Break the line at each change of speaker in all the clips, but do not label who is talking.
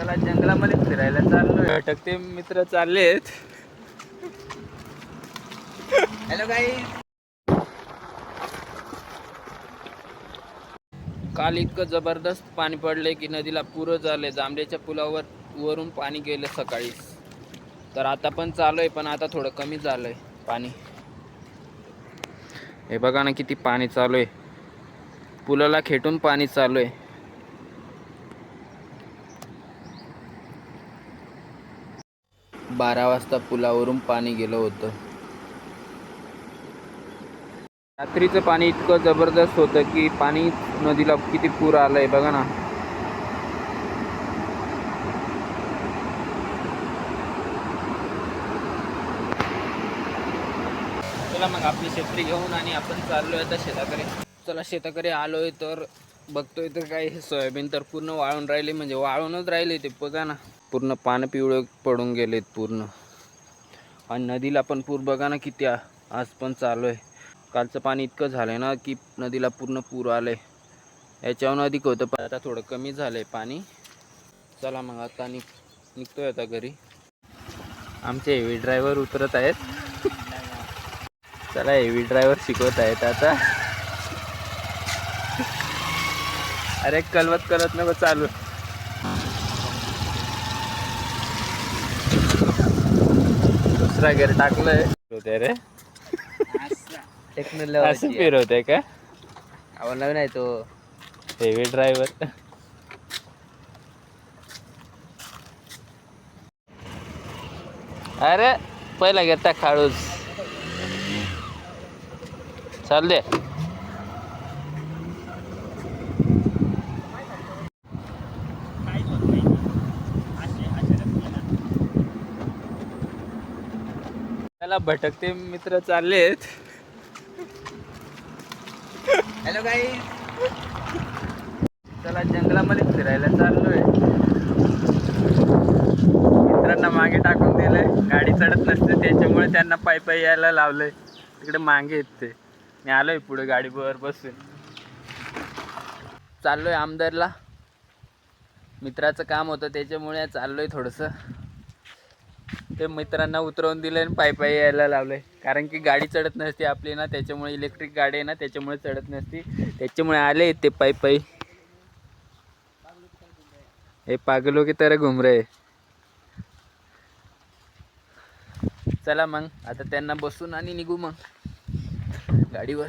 चला जंगलामध्ये फिरायला चाललोय. अटकते मित्र चाललेत हॅलो गाई काल इतकं जबरदस्त पाणी पडले की नदीला पुरं झाले जांभळ्याच्या पुलावर वरून पाणी गेलं सकाळी तर आता पण चालू आहे पण आता थोडं कमी झालंय पाणी. हे बघा ना किती पाणी चालू आहे पुलाला खेटून पाणी चालू आहे बारा वाजता पुलावरून पाणी गेलं होतं. रात्रीचं पाणी इतकं जबरदस्त होतं की पाणी नदीला किती पूर आलंय बघा ना. चला मग आपली शेतकरी घेऊन आणि आपण चाललोय आता शेताकडे. चला शेताकडे आलोय तर बघतोय तर काय सोयाबीन तर पूर्ण वाळून राहिले म्हणजे वाळूनच राहिले ते बघा ना. पूर्ण पानं पिवळे पडून गेलेत पूर्ण. आणि नदीला पण पूर बघा ना किती आज पण चालू आहे. कालचं पाणी इतकं झालं ना की नदीला पूर्ण पूर आलंय. याच्याहून अधिक होतं पण आता थोडं कमी झालंय पाणी. चला मग आता निघ निघतोय आता घरी. आमचे हेवी ड्रायव्हर उतरत आहेत. चला हेवी ड्रायव्हर शिकवत आहेत आता. अरे कलवत करत नको चालू. दुसरा गेअर टाकलंय. होते रे. असं फिरवते का?
आवडला नाही तो.
हेवी ड्रायव्हर अरे पहिला घेता खाळूस चाल दे. त्याला भटकते मित्र चाललेत.
हॅलो काही
चला जंगलामध्ये फिरायला चाललोय. मित्रांना मागे टाकून दिलंय. गाडी चढत नसते त्याच्यामुळे त्यांना पायी पायी यायला लावलंय. तिकडे मागे येत ते. मी आलोय पुढे गाडीवर बसून. चाललोय आमदारला. मित्राचं काम होतं त्याच्यामुळे चाललोय थोडंसं. ते मित्रांना उतरवून दिलं आणि पायी पायी यायला लावलंय कारण की गाडी चढत नसते आपली ना त्याच्यामुळे इलेक्ट्रिक गाडी आहे ना त्याच्यामुळे चढत नसती. त्याच्यामुळे आले ते पायी पायी. हे पागलो की तर घुम रहे चला मग आता त्यांना बसून आणि निघू मग. गाडीवर.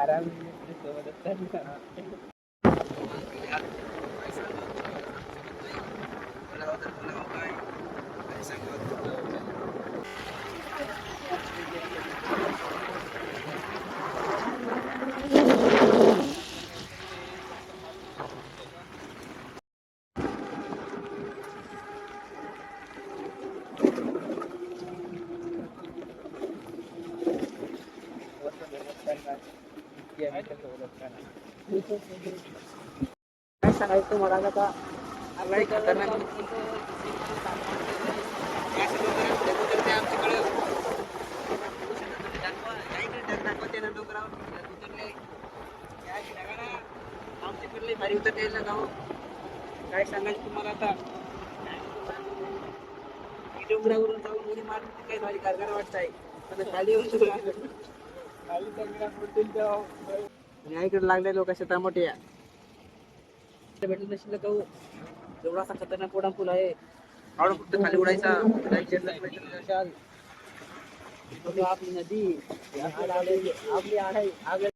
ಆರಾಮ काय सांगायचं मला आता लय खतरनाक भारी उतरले गाव काय सांगायचं तुम्हाला आता? डोंगरावरून जाऊन उडी मारून काही भारी कारगार वाटत आहे पण खाली येऊन इकडे लागले लोक शेता मोठे भेटलं नसेल कहू एवढा असा खतरनाक उडान पूल आहे. आवडं फक्त खाली उडायचा? आपली नदी आपली आड आहे